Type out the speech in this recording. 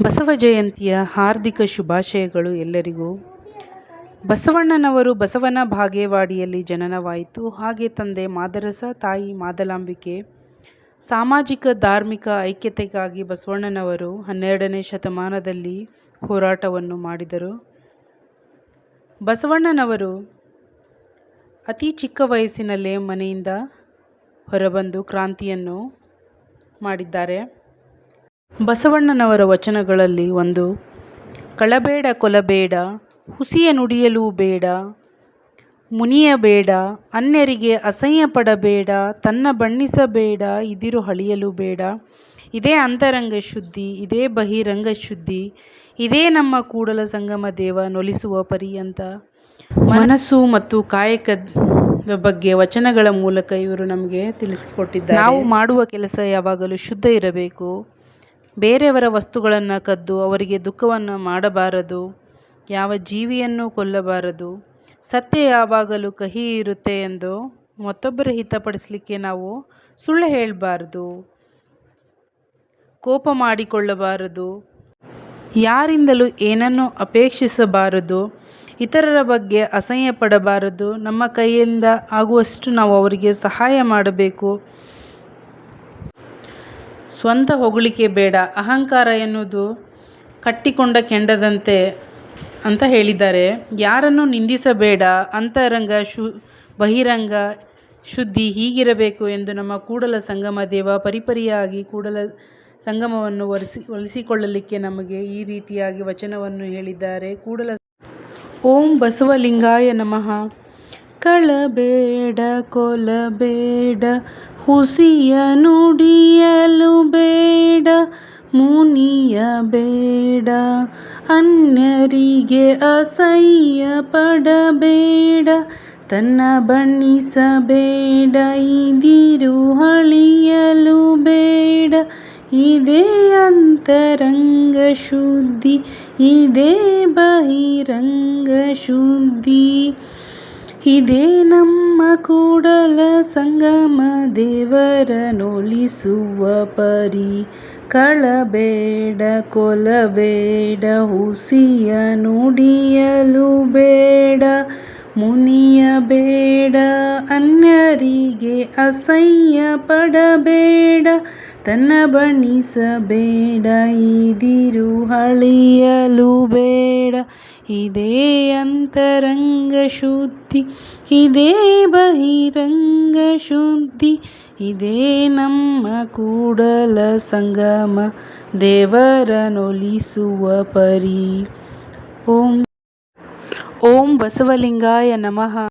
ಬಸವ ಜಯಂತಿಯ ಹಾರ್ದಿಕ ಶುಭಾಶಯಗಳು ಎಲ್ಲರಿಗೂ. ಬಸವಣ್ಣನವರು ಬಸವನ ಭಾಗೇವಾಡಿಯಲ್ಲಿ ಜನನವಾಯಿತು. ಹಾಗೆ ತಂದೆ ಮಾದರಸ, ತಾಯಿ ಮಾದಲಾಂಬಿಕೆ, ಸಾಮಾಜಿಕ, ಧಾರ್ಮಿಕ ಐಕ್ಯತೆಗಾಗಿ ಬಸವಣ್ಣನವರು ಹನ್ನೆರಡನೇ ಶತಮಾನದಲ್ಲಿ ಹೋರಾಟವನ್ನು ಮಾಡಿದರು. ಬಸವಣ್ಣನವರು ಅತಿ ಚಿಕ್ಕ ವಯಸ್ಸಿನಲ್ಲೇ ಮನೆಯಿಂದ ಹೊರಬಂದು ಕ್ರಾಂತಿಯನ್ನು ಮಾಡಿದ್ದಾರೆ. ಬಸವಣ್ಣನವರ ವಚನಗಳಲ್ಲಿ ಒಂದು, ಕಳಬೇಡ ಕೊಲಬೇಡ, ಹುಸಿಯ ನುಡಿಯಲು ಬೇಡ ಮುನಿಯಬೇಡ ಅನ್ಯರಿಗೆ ಅಸಹ್ಯ ಪಡಬೇಡ, ತನ್ನ ಬಣ್ಣಿಸಬೇಡ, ಇದಿರು ಹಳಿಯಲು ಬೇಡ, ಇದೇ ಅಂತರಂಗ ಶುದ್ಧಿ, ಇದೇ ಬಹಿರಂಗ ಶುದ್ಧಿ, ಇದೇ ನಮ್ಮ ಕೂಡಲ ಸಂಗಮ ದೇವ, ನೊಲಿಸುವ ಪರ್ಯಂತ ಮನಸ್ಸು ಮತ್ತು ಕಾಯಕದ ಬಗ್ಗೆ ವಚನಗಳ ಮೂಲಕ ಇವರು ನಮಗೆ ತಿಳಿಸಿಕೊಟ್ಟಿದ್ದಾರೆ. ನಾವು ಮಾಡುವ ಕೆಲಸ ಯಾವಾಗಲೂ ಶುದ್ಧ ಇರಬೇಕು. ಬೇರೆಯವರ ವಸ್ತುಗಳನ್ನು ಕದ್ದು ಅವರಿಗೆ ದುಃಖವನ್ನು ಮಾಡಬಾರದು. ಯಾವ ಜೀವಿಯನ್ನು ಕೊಲ್ಲಬಾರದು. ಸತ್ಯ ಯಾವಾಗಲೂ ಕಹಿ ಇರುತ್ತೆ ಎಂದು ಮತ್ತೊಬ್ಬರ ಹಿತಪಡಿಸಲಿಕ್ಕೆ ನಾವು ಸುಳ್ಳು ಹೇಳಬಾರದು. ಕೋಪ ಮಾಡಿಕೊಳ್ಳಬಾರದು. ಯಾರಿಂದಲೂ ಏನನ್ನು ಅಪೇಕ್ಷಿಸಬಾರದು. ಇತರರ ಬಗ್ಗೆ ಅಸಹ್ಯ ಪಡಬಾರದು ನಮ್ಮ ಕೈಯಿಂದ ಆಗುವಷ್ಟು ನಾವು ಅವರಿಗೆ ಸಹಾಯ ಮಾಡಬೇಕು. ಸ್ವಂತ ಹೊಗಳಿಕೆ ಬೇಡ, ಅಹಂಕಾರ ಎನ್ನುವುದು ಕಟ್ಟಿಕೊಂಡ ಕೆಂಡದಂತೆ ಅಂತ ಹೇಳಿದ್ದಾರೆ. ಯಾರನ್ನು ನಿಂದಿಸಬೇಡ, ಅಂತರಂಗ, ಶು, ಬಹಿರಂಗ ಶುದ್ಧಿ ಹೀಗಿರಬೇಕು ಎಂದು ನಮ್ಮ ಕೂಡಲ ಸಂಗಮ ದೇವ ಪರಿಪರಿಯಾಗಿ ಕೂಡಲ ಸಂಗಮವನ್ನು ಒರೆಸಿ, ಒಲಿಸಿಕೊಳ್ಳಲಿಕ್ಕೆ ನಮಗೆ ಈ ರೀತಿಯಾಗಿ ವಚನವನ್ನು ಹೇಳಿದ್ದಾರೆ. ಕೂಡಲ ಓಂ ಬಸವಲಿಂಗಾಯ ನಮಃ. ಕಳಬೇಡ ಕೊಲಬೇಡ ಹುಸಿಯ ನುಡಿಯಲು ಬೇಡ, ಮುನಿಯ ಬೇಡ, ಅನ್ಯರಿಗೆ ಅಸಹ್ಯ ಪಡಬೇಡ, ತನ್ನ ಬಣ್ಣಿಸಬೇಡ ಇದಿರು ಹಳಿಯಲು ಬೇಡ. ಇದೇ ಅಂತರಂಗ ಶುದ್ಧಿ, ಇದೇ ಬಹಿರಂಗ ಶುದ್ಧಿ. ಇದೇ ನಮ್ಮ ಕೂಡಲ ಸಂಗಮ ದೇವರ ನೊಲಿಸುವ ಪರಿ. ಕಳಬೇಡ, ಕೊಲಬೇಡ ಹುಸಿಯ ನುಡಿಯಲು ಬೇಡ, ಮುನಿಯ ಬೇಡ, ಅನ್ಯರಿಗೆ ಅಸಹ್ಯ ಪಡಬೇಡ. ತನ್ನ ಬಣ್ಣಿಸಬೇಡ ಇದಿರು ಹಳಿಯಲು ಬೇಡ ಇದೇ ಅಂತರಂಗ ಶುದ್ಧಿ ಇದೇ ಬಹಿರಂಗ ಶುದ್ಧಿ ಇದೇ ನಮ್ಮ ಕೂಡಲ ಸಂಗಮ ದೇವರ ನೊಲಿಸುವ ಪರಿ ಓಂ ಓಂ ಬಸವಲಿಂಗಾಯ ನಮಃ